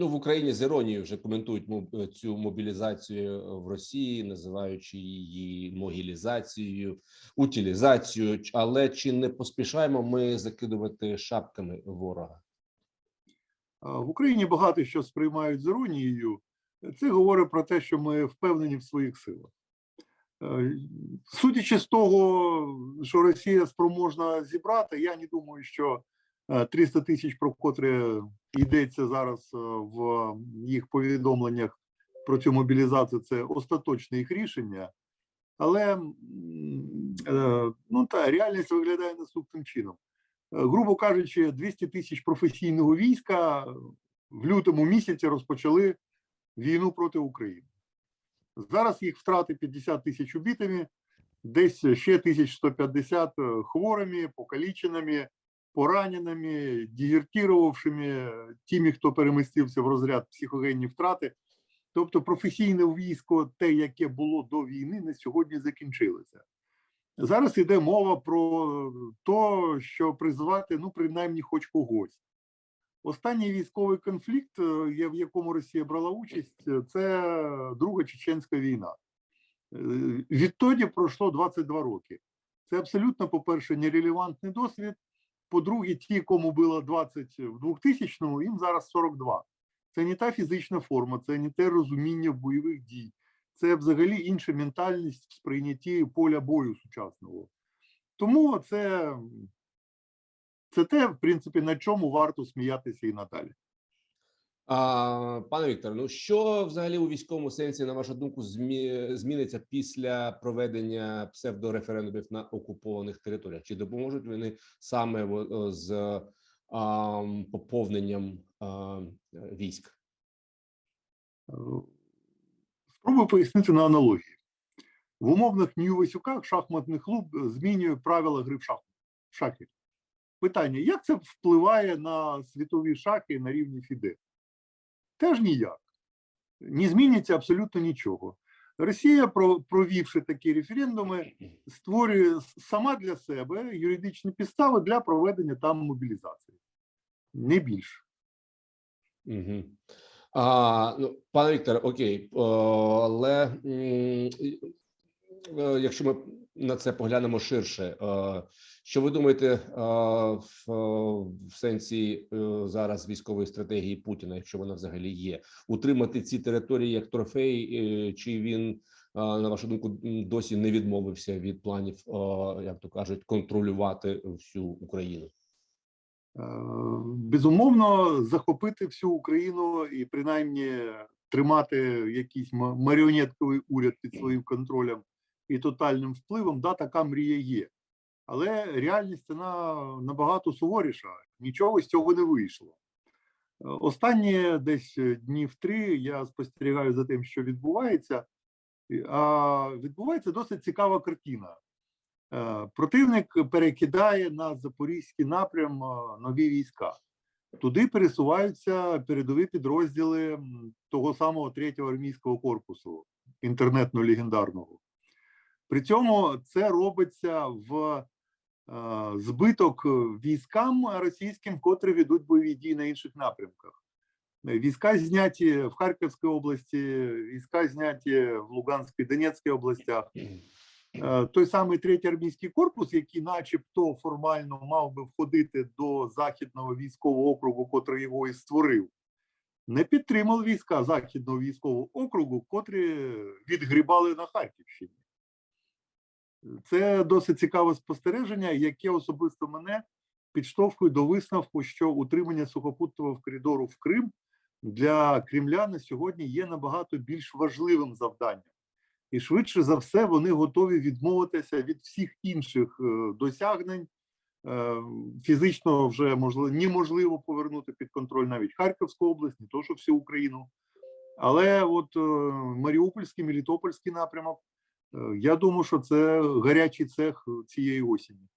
Ну в Україні з іронією вже коментують мо- цю мобілізацію в Росії, називаючи її могілізацією, утилізацією. Але чи не поспішаємо ми закидувати шапками ворога? В Україні багато що сприймають з іронією. Це говорить про те, що ми впевнені в своїх силах. Е, Судячи з того, що Росія спроможна зібрати, я не думаю, що е, 300 тисяч, про котре йдеться зараз е, в їх повідомленнях про цю мобілізацію, це остаточне їх рішення. Але е, ну, та, реальність виглядає наступним чином. Е, грубо кажучи, 200 тисяч професійного війська в лютому місяці розпочали війну проти України. Зараз їх втрати 50 тисяч убитими, десь ще 1150 хворими, покаліченими, пораненими, дезертірувавшими, тими, хто перемістився в розряд психогенні втрати. Тобто професійне військо, те, яке було до війни, на сьогодні закінчилося. Зараз йде мова про те, що призвати, ну, принаймні, хоч когось. Останній військовий конфлікт, е, в якому Росія брала участь, це Друга Чеченська війна. Е, Відтоді пройшло 22 роки. Це абсолютно, по-перше, нерелевантний досвід. По-друге, ті, кому було 20 в 2000-му, їм зараз 42. Це не та фізична форма, це не те розуміння бойових дій це взагалі інша ментальність в сприйнятті поля бою сучасного. Тому це, це те, в принципі, на чому варто сміятися і надалі. А, пане Віктор, ну що взагалі у військовому сенсі, на вашу думку, змі... зміниться після проведення псевдореферендумів на окупованих територіях? Чи допоможуть вони саме з а, поповненням а, військ? Е, Спробую пояснити на аналогії. В умовних Нью-Васюках шахматний клуб змінює правила гри в шах-. Питання: як це впливає на світові шахи на рівні ФІДЕ? Теж ніяк. Не зміниться абсолютно нічого. Росія, провівши такі референдуми, створює сама для себе юридичні підстави для проведення там мобілізації. Не більше. Угу. А, ну, пане Вікторе, окей, але е, якщо ми на це поглянемо ширше, е, що ви думаєте е, в, сенсі е, зараз військової стратегії Путіна, якщо вона взагалі є, утримати ці території як трофей, е, чи він, на вашу думку, досі не відмовився від планів, як то кажуть, контролювати всю Україну? Безумовно, захопити всю Україну і принаймні тримати якийсь ма- маріонетковий уряд під своїм контролем і тотальним впливом, да, така мрія є. Але реальність вона набагато суворіша. Нічого з цього не вийшло. Е, Останні десь днів три я спостерігаю за тим, що відбувається. А відбувається досить цікава картина. Е, Противник перекидає на запорізький напрям е, нові війська. Туди пересуваються передові підрозділи того самого третього армійського корпусу, інтернетно-легендарного. При цьому це робиться в е, збиток військам російським, котрі ведуть бойові дії на інших напрямках. Е, Війська зняті в Харківській області, війська зняті в Луганській, Донецькій областях. Е, той самий третій армійський корпус, який, начебто, формально мав би входити до західного військового округу, котрий його і створив, не підтримав війська західного військового округу, котрі відгрібали на Харківщині. Це досить цікаве спостереження, яке особисто мене підштовхує до висновку, що утримання сухопутного коридору в Крим для Кремля на сьогодні є набагато більш важливим завданням і швидше за все вони готові відмовитися від всіх інших е, досягнень. Е, Фізично вже можливо неможливо повернути під контроль навіть Харківську область, не то що всю Україну. Але от е, Маріупольський, Мелітопольський напрямок, я думаю, що це гарячий цех цієї осені.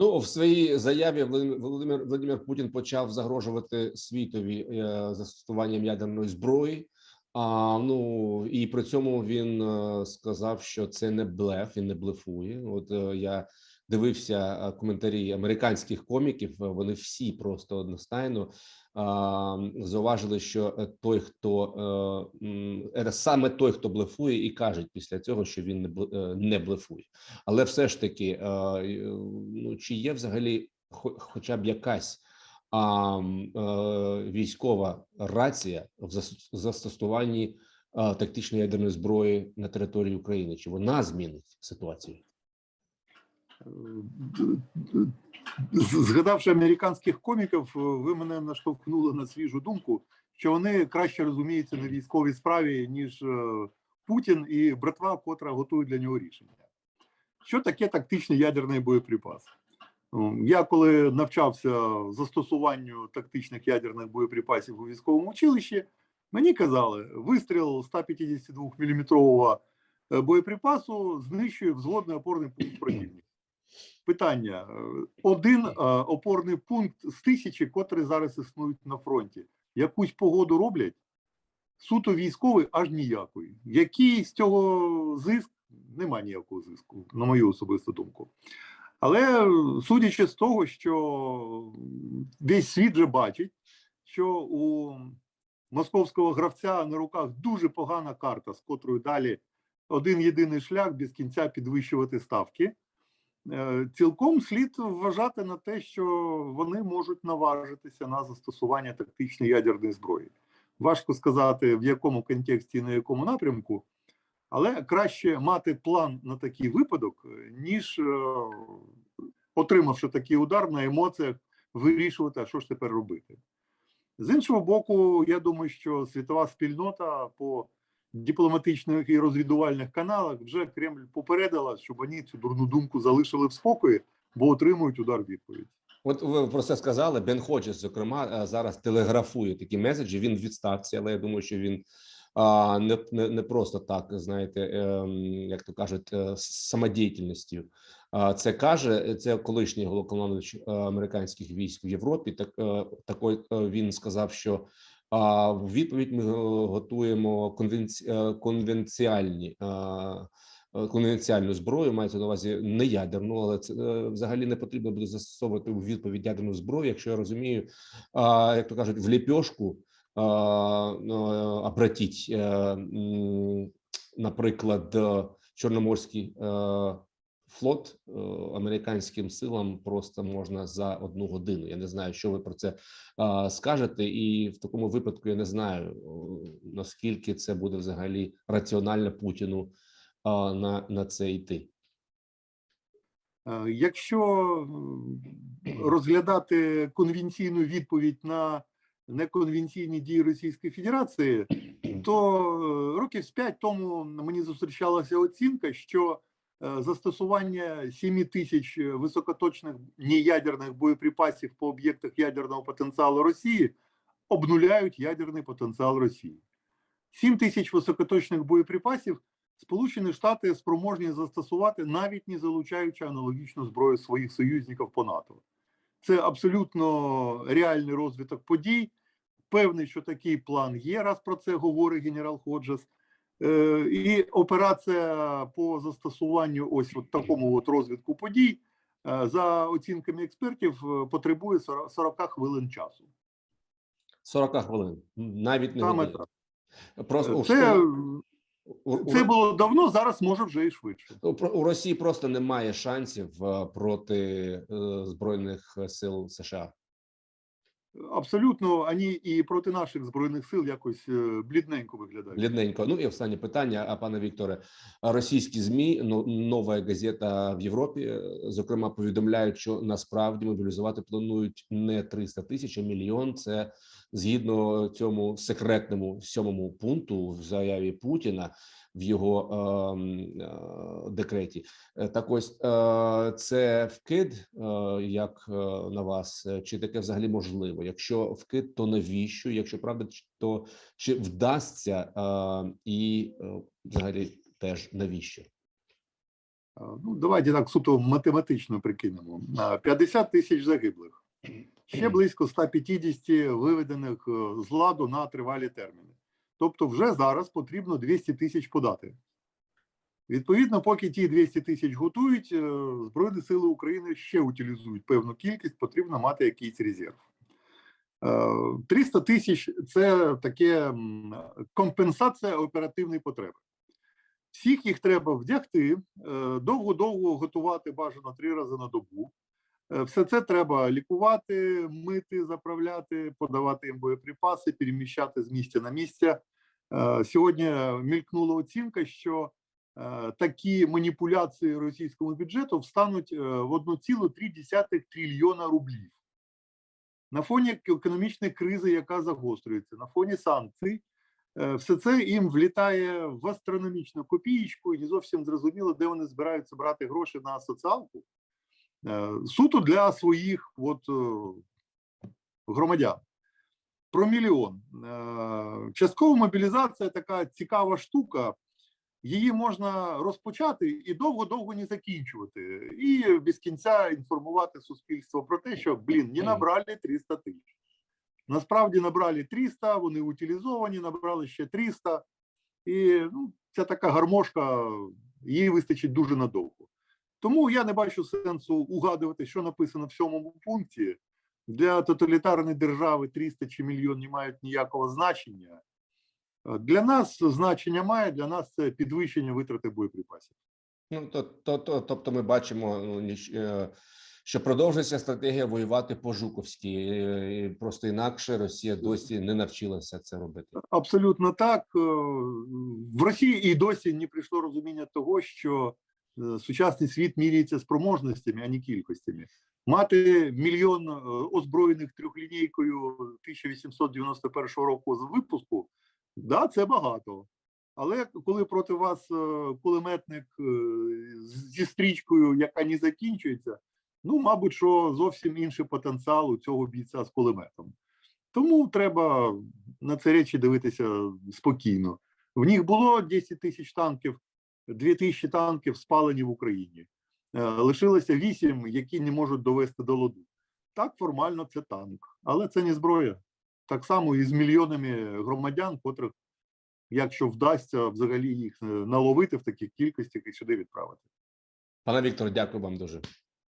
Ну, в своїй заяві Володимир Володимир Путін почав загрожувати світові е, застосуванням ядерної зброї. А ну і при цьому він е, сказав, що це не блеф, він не блефує. От е, я дивився коментарі американських коміків. Вони всі просто одностайно а, зауважили, що той, хто саме той, хто блефує, і кажуть після цього, що він е, не блефує. Але все ж таки, е, е, ну чи є взагалі хоча б якась а, е, військова рація в застосуванні е, тактичної ядерної зброї на території України? Чи вона змінить ситуацію? Згадавши американських коміків, ви мене наштовхнули на свіжу думку, що вони краще розуміються на військовій справі, ніж е, Путін і братва, котра готує для нього рішення. Що таке тактичний ядерний боєприпас? Я коли навчався застосуванню тактичних ядерних боєприпасів у військовому училищі, мені казали, вистріл 152 мм боєприпасу знищує взводний опорний пункт противника. Питання: е, один е, опорний пункт з тисячі, котрі зараз існують на фронті. Якусь погоду роблять? Суто військовий аж ніякої. Який з цього зиск? Нема ніякого зиску, на мою особисту думку. Але судячи з того, що весь світ вже бачить, що у московського гравця на руках дуже погана карта, з котрою далі один єдиний шлях без кінця підвищувати ставки. Е, Цілком слід вважати на те, що вони можуть наважитися на застосування тактичної ядерної зброї. Важко сказати, в якому контексті і на якому напрямку, але краще мати план на такий випадок, ніж, е, отримавши такий удар на емоціях, вирішувати, а що ж тепер робити. З іншого боку, я думаю, що світова спільнота по дипломатичних і розвідувальних каналах вже Кремль попередила, щоб вони цю дурну думку залишили в спокої, бо отримують удар відповідь. От ви про це сказали. Бен Ходжес, зокрема, е, зараз телеграфує такі меседжі. Він в відставці, але я думаю, що він а, не, не, не просто так, знаєте, ем, як то кажуть, е, самодіяльністю. А, Це каже це колишній головнокомандуючий е, американських військ в Європі. Так такой він сказав, що а, в відповідь ми е, готуємо е, конвенціальні. е, конвенціальну зброю, мається на увазі не ядерну, але це взагалі не потрібно буде застосовувати у відповідь ядерну зброю, якщо я розумію, як то кажуть, в ліпьошку е, обратіть, наприклад, Чорноморський флот е, американським силам просто можна за одну годину. Я не знаю, що ви про це скажете, і в такому випадку я не знаю наскільки це буде взагалі раціонально Путіну на, на це йти. Е, Якщо розглядати конвенційну відповідь на неконвенційні дії Російської Федерації, то е, років з п'ять тому мені зустрічалася оцінка, що е, застосування 7 тисяч високоточних неядерних боєприпасів по об'єктах ядерного потенціалу Росії обнуляють ядерний потенціал Росії. 7 тисяч високоточних боєприпасів Сполучені Штати спроможні застосувати навіть не залучаючи аналогічну зброю своїх союзників по НАТО. Це абсолютно реальний розвиток подій. Певний, що такий план є, раз про це говорить генерал Ходжес. Е, І операція по застосуванню ось от такому от розвитку подій, е, за оцінками експертів, е, потребує 40 40 хвилин часу. 40 хвилин, навіть не Саме так. Просто Це, це було давно, зараз може вже і швидше. у, Росії просто немає шансів проти збройних сил США. Абсолютно, ані і проти наших збройних сил якось е, блідненько виглядають. Блідненько. Ну і останнє питання, а пане Вікторе, російські змі ну, нова газета в Європі, е, зокрема, повідомляють, що насправді мобілізувати планують не 300 тисяч, а мільйон. Це згідно цьому секретному сьомому пункту в заяві Путіна в його ем, е, декреті. Е, Так ось е, це вкид, е, як е, на вас, Е, чи таке взагалі можливо? Якщо вкид, то навіщо? Якщо правда, то чи вдасться е, і е, взагалі теж навіщо? Ну, давайте так суто математично прикинемо. А, 50 тисяч загиблих, ще близько 150 виведених е, з ладу на тривалі терміни. Тобто, вже зараз потрібно 200 тисяч подати. Відповідно, поки ті 200 тисяч готують, е, Збройні Сили України ще утилізують певну кількість, потрібно мати якийсь резерв. Е, 300 тисяч це таке компенсація оперативної потреби. Всіх їх треба вдягти, е, довго-довго готувати бажано три рази на добу. Е, Все це треба лікувати, мити, заправляти, подавати їм боєприпаси, переміщати з місця на місце. Е, Сьогодні мількнула оцінка, що е, такі маніпуляції російському бюджету встануть в 1,3 трильйона рублів. На фоні економічної кризи, яка загострюється, на фоні санкцій, все це їм влітає в астрономічну копієчку, і не зовсім зрозуміло, де вони збираються брати гроші на соціалку. Е, Суто для своїх от, е, громадян. Про мільйон. Е, Часткова мобілізація така цікава штука. Її можна розпочати і довго-довго не закінчувати, і без кінця інформувати суспільство про те, що блін, не набрали 300 тисяч. Насправді набрали 300, вони утилізовані, набрали ще 300. І ну, ця така гармошка, їй вистачить дуже надовго. Тому я не бачу сенсу угадувати, що написано в сьомому пункті. Для тоталітарної держави 300 чи мільйон не мають ніякого значення. Е, Для нас значення має, для нас це підвищення витрати боєприпасів. Ну то, то, то тобто, ми бачимо, ну, е, що продовжується стратегія воювати по Жуковськи. Е, Просто інакше Росія досі не навчилася це робити. Абсолютно так. В Росії і досі не прийшло розуміння того, що сучасний світ міряється спроможностями, а не кількостями. Мати мільйон е, озброєних трьохлінійкою 1891 року з випуску, да, це багато. Але коли проти вас е, кулеметник е, зі стрічкою, яка не закінчується, ну, мабуть, що зовсім інший потенціал у цього бійця з кулеметом. Тому треба на ці речі дивитися спокійно. В них було 10 тисяч танків, 2 тисячі танків спалені в Україні. Е, Лишилося 8, які не можуть довести до ладу. Так, формально це танк, але це не зброя. Так само і з мільйонами громадян, котрих, якщо вдасться взагалі їх е, наловити в таких кількостях і сюди відправити. Пане Вікторе, дякую вам дуже.